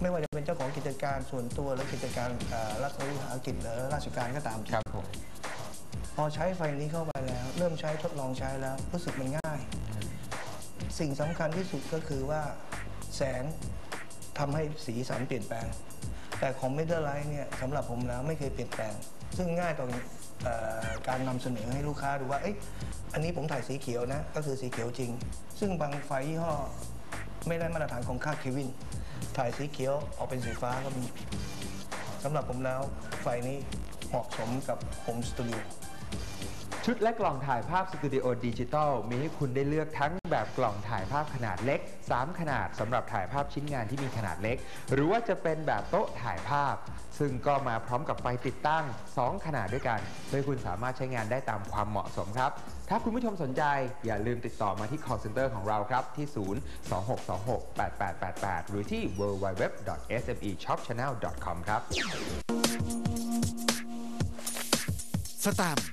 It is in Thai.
ไม่ว่าจะเป็นเจ้าของกิจการส่วนตัวหรือกิจการเอ่อรัฐวิสาหกิจหรือราชการก็ตามครับผมพอใช้ไฟนี้เข้าไปแล้ว เริ่มใช้ทดลองใช้แล้วรู้สึกมันง่าย สิ่งสำคัญที่สุดก็คือว่าแสงทำให้สีสันเปลี่ยนแปลง แต่ของเมทัลไลท์เนี่ยสำหรับผมแล้วไม่เคยเปลี่ยนแปลง ซึ่งง่ายต่อเออการนำเสนอให้ลูกค้าดูว่าเอ๊ะอันนี้ผมถ่ายสีเขียวนะก็คือสีเขียวจริง ซึ่งบางไฟยี่ห้อไม่ได้มาตรฐานของค่าเควิน ถ่ายสีเขียวออกเป็นสีฟ้าก็มีสำหรับผมแล้วไฟนี้เหมาะสมกับผมสตูดิโอ ชุดและกล่องถ่ายภาพสตูดิโอดิจิตอลมีให้คุณได้เลือกทั้งแบบกล่องถ่ายภาพขนาดเล็ก 3 ขนาดสำหรับถ่ายภาพชิ้นงานที่มีขนาดเล็ก หรือว่าจะเป็นแบบโต๊ะถ่ายภาพ ซึ่งก็มาพร้อมกับไฟติดตั้ง 2 ขนาดด้วยกันเพื่อให้คุณสามารถใช้งานได้ตามความเหมาะสมครับ ถ้าคุณผู้ชมสนใจ อย่าลืมติดต่อมาที่ call center ของเราครับ ที่ 026268888 หรือที่ www.smeshopchannel.com ครับสตมป์